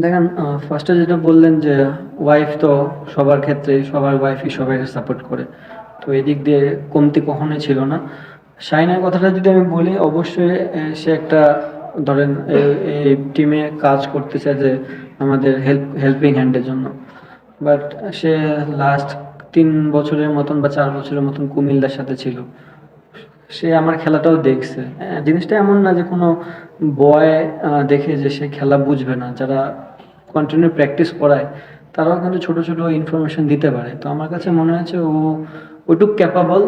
দেখেন ফার্স্টে যেটা বললেন যে ওয়াইফ তো সবার ক্ষেত্রে সবার ওয়াইফই সবাইকে সাপোর্ট করে। তো এই দিক দিয়ে কমতি কখনোই ছিল না। শাইনার কথাটা যদি আমি বলি, অবশ্যই সে একটা, ধরেন এই- এই টিমে কাজ করতেছে যে, আমাদের হেল্প হেল্পিং হ্যান্ডের জন্য। বাট সে লাস্ট তিন বছরের মতন বা চার বছরের মতন কুমিল্লার সাথে ছিল। সে আমার খেলাটাও দেখছে। হ্যাঁ, জিনিসটা এমন না যে কোনো বয় দেখে যে সে খেলা বুঝবে না। যারা কন্টিনিউ প্র্যাকটিস করায় তারাও কিন্তু ছোট ছোট ইনফরমেশন দিতে পারে। তো আমার কাছে মনে হচ্ছে ও ওইটুক ক্যাপাবল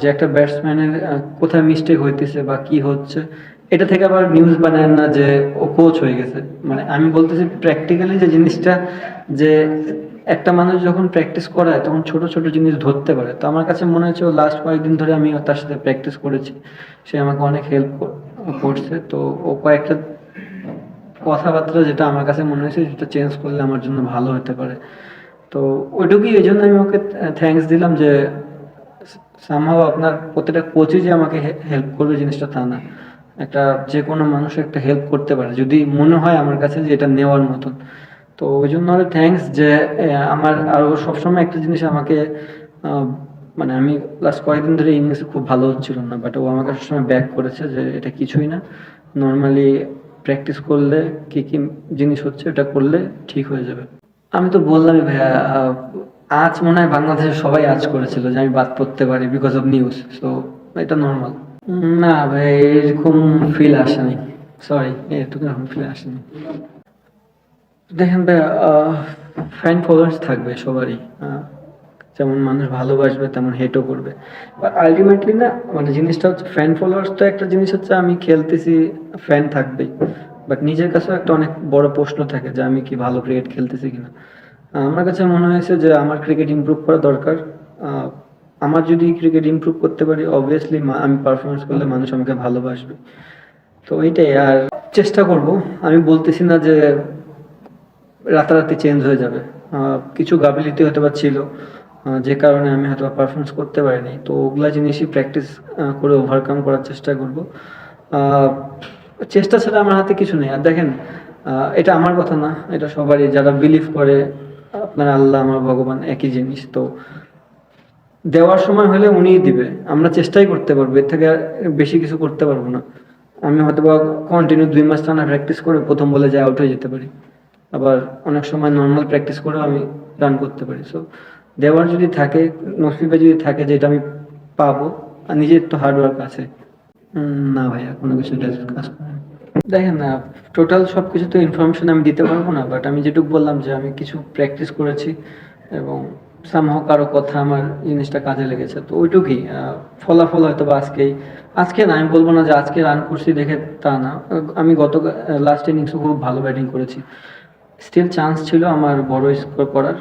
যে একটা ব্যাটসম্যানের কোথায় মিস্টেক হইতেছে বা কি হচ্ছে। এটা থেকে আবার নিউজ বানায় না যে ও কোচ হয়ে গেছে। মানে আমি বলতেছি প্র্যাকটিক্যালি যে জিনিসটা যে একটা মানুষ যখন প্র্যাকটিস করায়, তখন ছোট ছোট জিনিস ধরতে পারে। তো আমার কাছে মনে হচ্ছে লাস্ট কয়েকদিন ধরে আমি তার সাথে প্র্যাকটিস করেছি। সে আমাকে অনেক হেল্প করছে। তো ও কয়েকটা কথাবার্তা যেটা আমার কাছে মনে হয়েছে যেটা চেঞ্জ করলে আমার জন্য ভালো হতে পারে। তো ওইটুকুই, এই জন্য আমি ওকে থ্যাঙ্কস দিলাম যে সামহাও আপনার প্রত্যেকটা কোচই যে আমাকে হেল্প করবে জিনিসটা তা না। একটা, যে কোনো মানুষ একটা হেল্প করতে পারে। যদি মনে হয় আমার কাছে যে এটা নেওয়ার মতন। তো ওই জন্য আরও থ্যাঙ্কস যে আমার আরও সবসময় একটা জিনিস আমাকে মানে আমি লাস্ট কয়েকদিন ধরে ইংলিশে খুব ভালো হচ্ছিল না বাট ও আমাকে সবসময় ব্যাক করেছে যে এটা কিছুই না। নর্মালি প্র্যাকটিস করলে কি কি জিনিস হচ্ছে এটা করলে ঠিক হয়ে যাবে। আমি তো বললামই ভাইয়া আজ মনে হয় বাংলাদেশের সবাই আজ করেছিল যে আমি বাদ পড়তে পারি বিকজ অফ নিউজ তো এটা নর্মাল না ভাই, এরকম ফিল আসেনি। সরি এরকম ফিল আসেনি। দেখেন ফ্যান ফলোয়ার্স থাকবে সবারই। যেমন মানুষ ভালোবাসবে, তেমন হেটও করবে। বাট আলটিমেটলি না মানে জিনিসটা হচ্ছে ফ্যান ফলোয়ার্স তো একটা জিনিস হচ্ছে, আমি খেলতেছি ফ্যান থাকবেই। বাট নিজের কাছেও একটা অনেক বড় প্রশ্ন থাকে যে, আমি কি ভালো ক্রিকেট খেলতেছি কিনা? আমার কাছে মনে হয়েছে যে, আমার ক্রিকেট ইমপ্রুভ করা দরকার। আমার যদি ক্রিকেট ইমপ্রুভ করতে পারি অবভিয়াসলি আমি পারফরমেন্স করলে মানুষ আমাকে ভালোবাসবে। তো এইটাই, আর চেষ্টা করব। আমি বলতেছি না যে রাতারাতি চেঞ্জ হয়ে যাবে। কিছু গাফিলিতি হয়তো বা ছিল যে কারণে আমি হয়তো পারফরমেন্স করতে পারিনি। তো ওগুলা জিনিসই প্র্যাকটিস করে ওভারকাম করার চেষ্টা করব। চেষ্টা ছাড়া আমার হাতে কিছু নেই। আর দেখেন এটা আমার কথা না, এটা সবারই। যারা বিলিভ করে, আপনার আল্লাহ, আমার ভগবান, একই জিনিস। তো দেওয়ার সময় হলে উনিই দিবে। আমরা চেষ্টাই করতে পারব, এর থেকে আর বেশি কিছু করতে পারব না। আমি হয়তো বা কন্টিনিউ দুই মাস টানা প্র্যাকটিস করে প্রথম বলে যায় আউট হয়ে যেতে পারি। আবার অনেক সময় নর্মাল প্র্যাকটিস করেও আমি রান করতে পারি। সো দেওয়ার যদি থাকে, নসিবে যদি থাকে যে এটা আমি পাবো, আর নিজের তো হার্ডওয়ার্ক আছে। না ভাইয়া, কোনো কিছু কাজ দেখেন না টোটাল সব কিছু তো ইনফরমেশন আমি দিতে পারব না বাট আমি যেটুকু বললাম যে আমি কিছু প্র্যাকটিস করেছি এবং সামহাও কারও কথা আমার জিনিসটা কাজে লেগেছে। তো ওইটুকুই ফলাফল হয়তো বা আজকেই, আজকে না, আমি বলব না যে আজকে রান করছি দেখে তা না। আমি গত লাস্ট ইনিংসও খুব ভালো ব্যাটিং করেছি। স্টিল চান্স ছিল আমার বড় স্কোর করার।